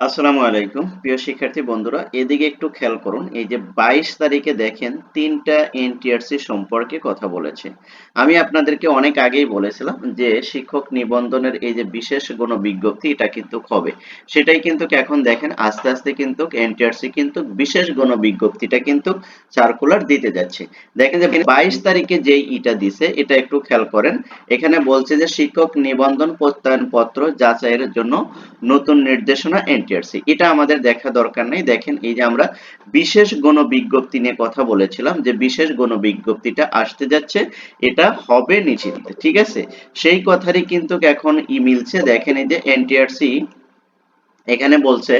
আসসালামু আলাইকুম। প্রিয় শিক্ষার্থী বন্ধুরা, এদিকে একটু খেয়াল করুন, এই যে বাইশ তারিখে দেখেন তিনটা এনটিআরসি সম্পর্কে কথা বলেছে। আমি আপনাদেরকে অনেক আগেই বলেছিলাম যে শিক্ষক নিবন্ধনের এই যে বিশেষ কোনো বিজ্ঞপ্তি, এটা কিন্তু হবে। সেটাই কিন্তু এখন দেখেন, আস্তে আস্তে কিন্তু এনটিআরসি কিন্তু বিশেষ কোনো বিজ্ঞপ্তিটা কিন্তু সার্কুলার দিতে যাচ্ছে। দেখেন যে বাইশ তারিখে যেই ইটা দিছে, এটা একটু খেয়াল করেন, এখানে বলছে যে শিক্ষক নিবন্ধন প্রত্যয়ন পত্র যাচাইয়ের জন্য নতুন নির্দেশনা এনটিআরসি এটা আমাদের দেখা দরকার নেই। দেখেন, এই যে আমরা বিশেষ গণ বিজ্ঞপ্তি নিয়ে কথা বলেছিলাম যে বিশেষ গণ বিজ্ঞপ্তিটা আসতে যাচ্ছে। এটা হবে নিশ্চিত ঠিক আছে? সেই কথারই কিন্তু এখন ই মিলছে। দেখেন এই যে এনটিআরসি এখানে বলছে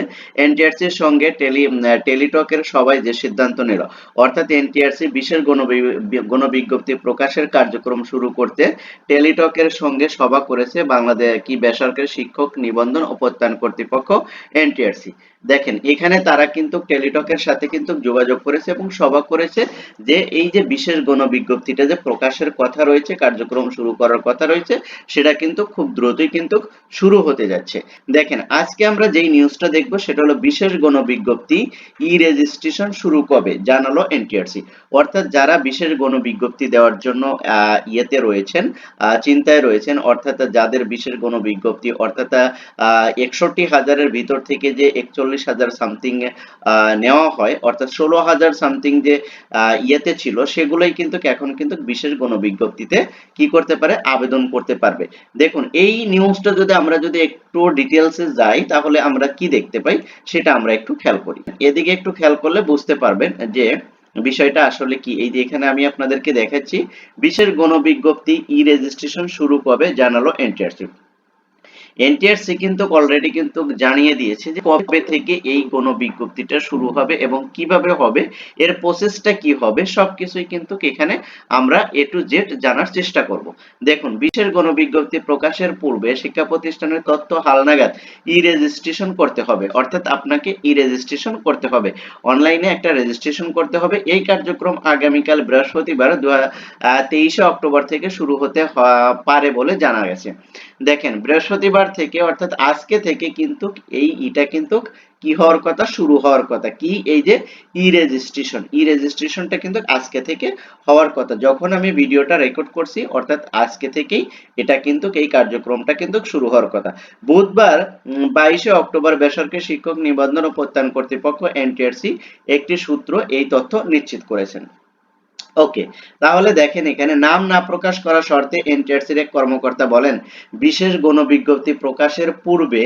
এনটিআরসির সঙ্গে টেলি, টেলিটকের সবাই যে সিদ্ধান্ত নিল, অর্থাৎ এনটিআরসি বিশেষ গণবিজ্ঞপ্তি প্রকাশের কার্যক্রম শুরু করতে টেলিটকের সঙ্গে সভা করেছে বাংলাদেশ, কি বেসরকারি শিক্ষক নিবন্ধন ও প্রত্যয়ন কর্তৃপক্ষ এনটিআরসি দেখেন, এখানে তারা কিন্তু টেলিটকের সাথে কিন্তু যোগাযোগ করেছে এবং সভা করেছে যে এই যে বিশেষ গণবিজ্ঞপ্তিটা যে প্রকাশের কথা রয়েছে, কার্যক্রম শুরু করার কথা রয়েছে, সেটা কিন্তু খুব দ্রুতই কিন্তু শুরু হতে যাচ্ছে। দেখেন, আজকে আমরা যেই নিউজটা দেখব সেটা হলো বিশেষ গণবিজ্ঞপ্তি ই রেজিস্ট্রেশন শুরু কবে, জানালো এনটিআরসি অর্থাৎ যারা বিশেষ গণবিজ্ঞপ্তি দেওয়ার জন্য ইয়েতে রয়েছেন চিন্তায় রয়েছেন, অর্থাৎ যাদের বিশেষ গণবিজ্ঞপ্তি, অর্থাৎ একষট্টি হাজারের ভিতর থেকে যে একচল্লিশ হাজার সামথিং নেওয়া হয়। অর্থাৎ ষোলো হাজার সামথিং যে ইয়েতে ছিল, সেগুলোই কিন্তু এখন কিন্তু বিশেষ গণবিজ্ঞপ্তিতে কি করতে পারে, আবেদন করতে পারবে। দেখুন, এই নিউজটা যদি আমরা যদি একটু ডিটেলসে যাই, তাহলে আমরা কি দেখতে পাই, সেটা আমরা একটু খেয়াল করি। এদিকে একটু খেয়াল করলে বুঝতে পারবেন যে, বিষয়টা আসলে কি? এই যে এখানে আমি আপনাদেরকে দেখাচ্ছি, বিশেষ গণবিজ্ঞপ্তি ই রেজিস্ট্রেশন শুরু কবে? জানালো এনটিআরসি এনটিআরসি কিন্তু অলরেডি কিন্তু জানিয়ে দিয়েছে যে কবে থেকে এই কোন বিজ্ঞপ্তিটা শুরু হবে এবং কীভাবে হবে, এর প্রসেসটা কি হবে, সবকিছুই কিন্তু এখানে আমরা এ টু জেড জানার চেষ্টা করব। দেখুন বিশেষ গণবিজ্ঞপ্তি প্রকাশের পূর্বে শিক্ষা প্রতিষ্ঠানের তথ্য হালনাগাদ ই রেজিস্ট্রেশন করতে হবে। অর্থাৎ আপনাকে ই রেজিস্ট্রেশন করতে হবে। অনলাইনে একটা রেজিস্ট্রেশন করতে হবে। এই কার্যক্রম আগামীকাল বৃহস্পতিবার তেইশে অক্টোবর থেকে শুরু হতে পারে বলে জানা গেছে। দেখেন, বৃহস্পতিবার থেকে অর্থাৎ আজকে থেকে কিন্তু এই ইটা কিন্তু কি হওয়ার কথা? শুরু হওয়ার কথা। কি? এই যে ই রেজিস্ট্রেশন ই রেজিস্ট্রেশনটা কিন্তু আজকে থেকে হওয়ার কথা। যখন আমি ভিডিওটা রেকর্ড করছি, অর্থাৎ আজকে থেকেই এটা কিন্তু এই কার্যক্রমটা কিন্তু শুরু হওয়ার কথা। বুধবার বাইশে অক্টোবর বেসরকারি শিক্ষক নিবন্ধন ও প্রত্যয়ন কর্তৃপক্ষ এনটিআরসি একটি সূত্র এই তথ্য নিশ্চিত করেছেন। ওকে তাহলে দেখেন এখানে নাম না প্রকাশ করা শর্তে এনটিআরসির এক কর্মকর্তা বলেন, বিশেষ গণবিজ্ঞপ্তি প্রকাশের পূর্বে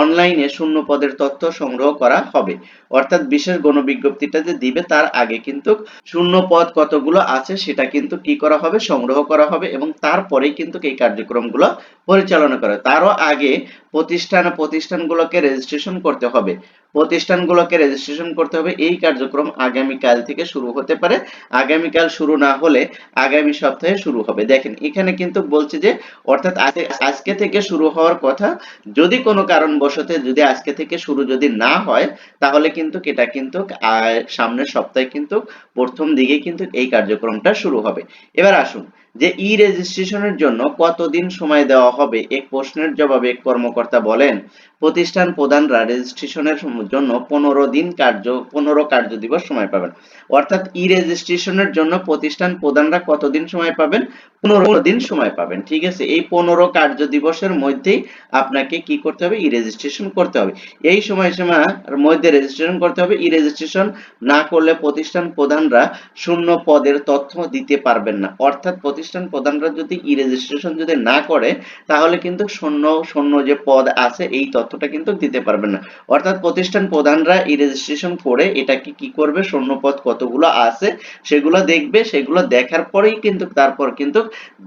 অনলাইনে শূন্য পদের তথ্য সংগ্রহ করা হবে। অর্থাৎ বিশেষ গণবিজ্ঞপ্তিটা যে দিবে তার আগে কিন্তু শূন্য পদ কতগুলো আছে সেটা কিন্তু কি করা হবে, সংগ্রহ করা হবে এবং তারপরেই কিন্তু এই কার্যক্রমগুলো পরিচালনা করে। তারও আগে প্রতিষ্ঠান, প্রতিষ্ঠানগুলোকে রেজিস্ট্রেশন করতে হবে। প্রতিষ্ঠানগুলোকে রেজিস্ট্রেশন করতে হবে। এই কার্যক্রম আগামীকাল থেকে শুরু হতে পারে। আগামীকাল শুরু না হলে আগামী সপ্তাহে শুরু হবে। দেখেন, এখানে কিন্তু বলছে যে, অর্থাৎ আজকে থেকে শুরু হওয়ার কথা, যদি কোনো কারণবশত যদি আজকে থেকে শুরু যদি না হয়, তাহলে কিন্তু এটা কিন্তু সামনের সপ্তাহে কিন্তু প্রথম দিকে কিন্তু এই কার্যক্রমটা শুরু হবে। এবার আসুন যে ই রেজিস্ট্রেশনের জন্য কতদিন সময় দেওয়া হবে এক প্রশ্নের জবাবে এক কর্মকর্তা বলেন, প্রতিষ্ঠান প্রধানরা রেজিস্ট্রেশনের জন্য পনেরো দিন কার্য, পনেরো কার্য দিবস সময় পাবেন। অর্থাৎ ই রেজিস্ট্রেশনের জন্য প্রতিষ্ঠান প্রধানরা কতদিন সময় পাবেন? পনেরো দিন সময় পাবেন, ঠিক আছে? এই পনেরো কার্য দিবসের মধ্যেই আপনাকে কি করতে হবে? ই রেজিস্ট্রেশন করতে হবে। এই সময় সময়ের মধ্যে রেজিস্ট্রেশন করতে হবে। ই রেজিস্ট্রেশন না করলে প্রতিষ্ঠান প্রধানরা শূন্য পদের তথ্য দিতে পারবেন না। অর্থাৎ প্রতিষ্ঠান প্রধানরা যদি ই রেজিস্ট্রেশন যদি না করে, তাহলে কিন্তু শূন্য শূন্য যে পদ আছে, এই তথ্যটা কিন্তু দিতে পারবেন না। অর্থাৎ প্রতিষ্ঠান প্রধানরা ই রেজিস্ট্রেশন করে এটাকে কি করবে শূন্য পদ কতগুলো আছে, সেগুলো দেখবে, সেগুলো দেখার পরেই কিন্তু, তারপর কিন্তু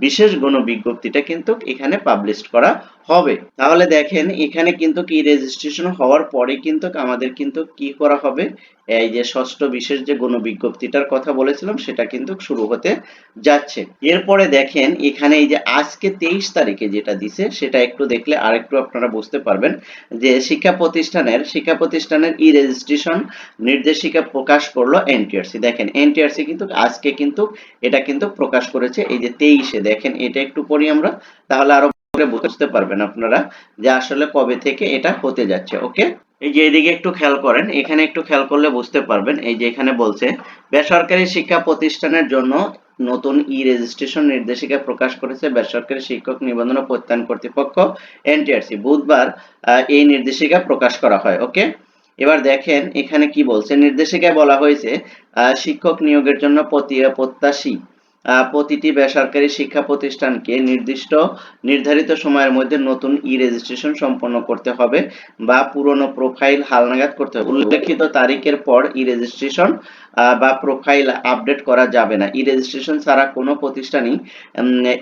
বিশেষ গণ বিজ্ঞপ্তিটা কিন্তু এখানে পাবলিশ করা হবে। তাহলে দেখেন, এখানে কিন্তু কি রেজিস্ট্রেশন হওয়ার পরে কিন্তু আমাদের কিন্তু কি করা হবে? এই যে ষষ্ঠ বিশেষ যে গণ বিজ্ঞপ্তিটার কথা বলেছিলাম, সেটা কিন্তু শুরু হতে যাচ্ছে। এরপরে দেখেন, এখানে এই যে আজকে তেইশ তারিখে যেটা দিছে, সেটা একটু দেখলে আরেকটু আপনারা বুঝতে পারবেন যে শিক্ষা প্রতিষ্ঠানের শিক্ষা প্রতিষ্ঠানের ই রেজিস্ট্রেশন নির্দেশিকা প্রকাশ করল এনটিআরসি দেখেন এনটিআরসি কিন্তু আজকে কিন্তু, এটা কিন্তু প্রকাশ করেছে এই যে তেইশে। দেখেন, এটা একটু পড়ি আমরা তাহলে আরও বুঝতে পারবেন আপনারা যে আসলে কবে থেকে এটা হতে যাচ্ছে, ওকে? এই যে এদিকে একটু খেয়াল করেন, এখানে একটু খেয়াল করলে বুঝতে পারবেন, এই যে এখানে বলছে, বেসরকারি শিক্ষা প্রতিষ্ঠানের জন্য নতুন ই রেজিস্ট্রেশন নির্দেশিকা প্রকাশ করেছে বেসরকারি শিক্ষক নিবন্ধন প্রত্যয়ন কর্তৃপক্ষ এনটিআরসি বুধবার এই নির্দেশিকা প্রকাশ করা হয় ওকে এবার দেখেন, এখানে কি বলছে, নির্দেশিকায় বলা হয়েছে শিক্ষক নিয়োগের জন্য প্রতি- প্রত্যাশী প্রতিটি বেসরকারি শিক্ষা প্রতিষ্ঠানকে নির্দিষ্ট, নির্ধারিত সময়ের মধ্যে নতুন ই রেজিস্ট্রেশন সম্পন্ন করতে হবে বা পুরনো প্রোফাইল হালনাগাদ করতে হবে। উল্লেখিত তারিখের পর ই রেজিস্ট্রেশন বা প্রোফাইল আপডেট করা যাবে না। ই রেজিস্ট্রেশন ছাড়া কোনো প্রতিষ্ঠানই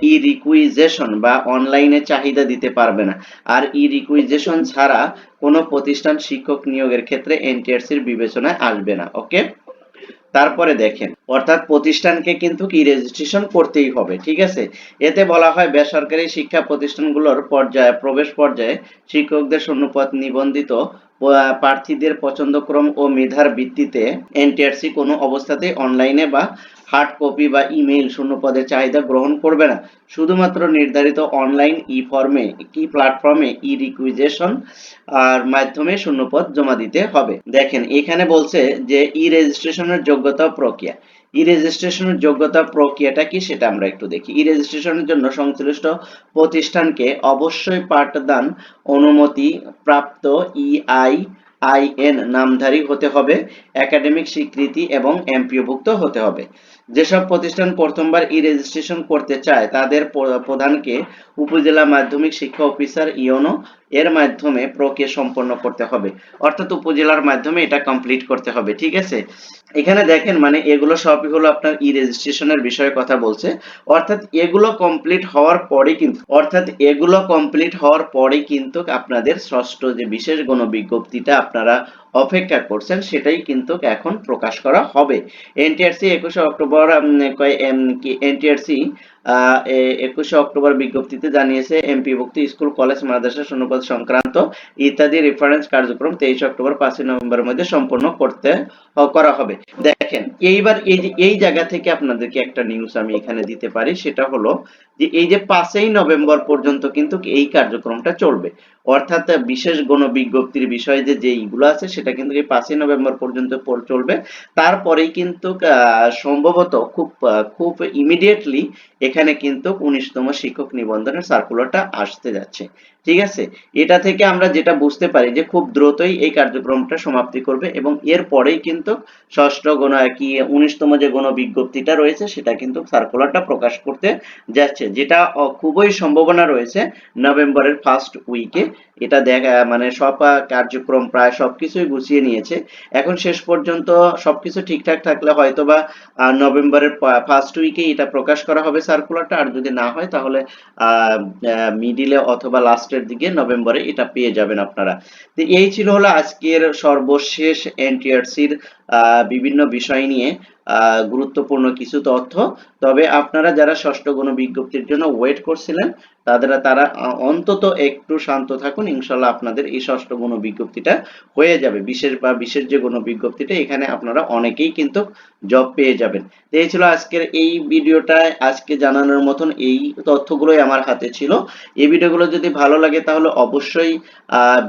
ই রিকুইজেশন বা অনলাইনে চাহিদা দিতে পারবে না। আর ই রিকুইজেশন ছাড়া কোনো প্রতিষ্ঠান শিক্ষক নিয়োগের ক্ষেত্রে এনটিআরসির বিবেচনায় আসবে না। ওকে তারপরে দেখেন, অর্থাৎ প্রতিষ্ঠানকে কিন্তু কি রেজিস্ট্রেশন করতেই হবে, ঠিক আছে? এতে বলা হয় বেসরকারি শিক্ষা প্রতিষ্ঠানগুলোর পর্যায়ে, প্রবেশ পর্যায়ে শিক্ষকদের শূন্যপদ নিবন্ধিত প্রার্থীদের পছন্দক্রম ও মেধার ভিত্তিতে এনটিআরসি কোনো অবস্থাতেই অনলাইনে বা হার্ড কপি বা ইমেইল শূন্যপদের চাহিদা গ্রহণ করবে না। শুধুমাত্র নির্ধারিত অনলাইন ই ফর্মে কি প্ল্যাটফর্মে ই রিকুইজেশন আর মাধ্যমে শূন্যপদ জমা দিতে হবে। দেখেন, এখানে বলছে যে ই রেজিস্ট্রেশনের যোগ্যতা প্রক্রিয়া। ই রেজিস্ট্রেশনের যোগ্যতা প্রক্রিয়াটা কি সেটা আমরা একটু দেখি। ই রেজিস্ট্রেশনের জন্য সংশ্লিষ্ট প্রতিষ্ঠানকে অবশ্যই পাঠদান অনুমতি প্রাপ্ত ইআই আইএন নামধারী হতে হবে, একাডেমিক স্বীকৃতি এবং এমপিওভুক্ত হতে হবে। যেসব প্রতিষ্ঠান প্রথমবার ই রেজিস্ট্রেশন করতে চায়, তাদের প্রধানকে উপজেলা মাধ্যমিক শিক্ষা অফিসার ইওনো এর মাধ্যমে প্রক্রিয়া সম্পন্ন করতে হবে। অর্থাৎ উপজেলার মাধ্যমে এটা কমপ্লিট করতে হবে, ঠিক আছে? এখানে দেখেন মানে এগুলো সবই হলো আপনার ই রেজিস্ট্রেশনের বিষয়ে কথা বলছে। অর্থাৎ এগুলো কমপ্লিট হওয়ার পরে কিন্তু, অর্থাৎ এগুলো কমপ্লিট হওয়ার পরে কিন্তু আপনাদের ষষ্ঠ যে বিশেষ গণ বিজ্ঞপ্তিটা আপনারা অপেক্ষা করছেন সেটাই কিন্তু এখন প্রকাশ করা হবে। এনটিআরসি একুশে অক্টোবর এনটিআরসি একুশে অক্টোবর বিজ্ঞপ্তিতে জানিয়েছে এমপিভুক্ত স্কুল, কলেজ, মাদ্রাসা শূন্যপদ সংক্রান্ত ইত্যাদি রেফারেন্স কার্যক্রম তেইশে অক্টোবর, পাঁচই নভেম্বরের মধ্যে সম্পন্ন করতে করা হবে। দেখেন, এইবার এই যে, এই জায়গা থেকে আপনাদেরকে একটা নিউজ আমি এখানে দিতে পারি, সেটা হলো যে, এই যে পাঁচই নভেম্বর পর্যন্ত কিন্তু এই কার্যক্রমটা চলবে। অর্থাৎ বিশেষ গণ বিজ্ঞপ্তির বিষয়ে যে, যেইগুলো আছে, সেটা কিন্তু এই পাঁচই নভেম্বর পর্যন্ত চলবে। তারপরেই কিন্তু সম্ভবত খুব খুব ইমিডিয়েটলি এখানে কিন্তু উনিশতম শিক্ষক নিবন্ধনের সার্কুলারটা আসতে যাচ্ছে। ঠিক আছে? এটা থেকে আমরা যেটা বুঝতে পারি যে খুব দ্রুতই এই কার্যক্রমটা সমাপ্তি করবে এবং এর পরেই কিন্তু ষষ্ঠ গণ, কি উনিশতম যে গণ বিজ্ঞপ্তিটা রয়েছে সেটা কিন্তু সার্কুলারটা প্রকাশ করতে যাচ্ছে। যেটা খুবই সম্ভাবনা রয়েছে নভেম্বরের ফার্স্ট উইকে এটা দেখা মানে সব কার্যক্রম প্রায় সবকিছুই গুছিয়ে নিয়েছে। এখন শেষ পর্যন্ত সবকিছু ঠিকঠাক থাকলে হয়তোবা বা নভেম্বরের ফার্স্ট উইকে এটা প্রকাশ করা হবে সার্কুলারটা আর যদি না হয় তাহলে মিডিলে অথবা লাস্টের দিকে নভেম্বরে এটা পেয়ে যাবেন আপনারা। তো এই ছিল হলো আজকের সর্বশেষ এনটিআরসির বিভিন্ন বিষয় নিয়ে। গুরুত্বপূর্ণ কিছু তথ্য। তবে আপনারা যারা ষষ্ঠ গণ বিজ্ঞপ্তির জন্য ওয়েট করছিলেন, তাদের, তারা অন্তত একটু শান্ত থাকুন ইনশাল্লাহ আপনাদের এই ষষ্ঠ গণ বিজ্ঞপ্তিটা হয়ে যাবে। বিশেষ বা বিশেষ যে গণ বিজ্ঞপ্তিটা, এখানে আপনারা অনেকেই কিন্তু জব পেয়ে যাবেন। তো এই ছিল আজকের এই ভিডিওটায় আজকে জানানোর মতন এই তথ্যগুলোই আমার হাতে ছিল। এই ভিডিওগুলো যদি ভালো লাগে, তাহলে অবশ্যই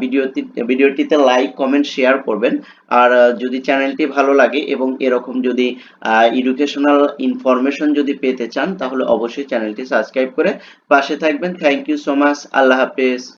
ভিডিওটি, ভিডিওটিতে লাইক কমেন্ট শেয়ার করবেন। আর যদি চ্যানেলটি ভালো লাগে এবং এরকম যদি এডুকেশনাল ইনফরমেশন যদি পেতে চান, তাহলে অবশ্যই চ্যানেলটি সাবস্ক্রাইব করে পাশে থাকবেন। থ্যাংক ইউ সো মাচ আল্লাহ হাফেজ।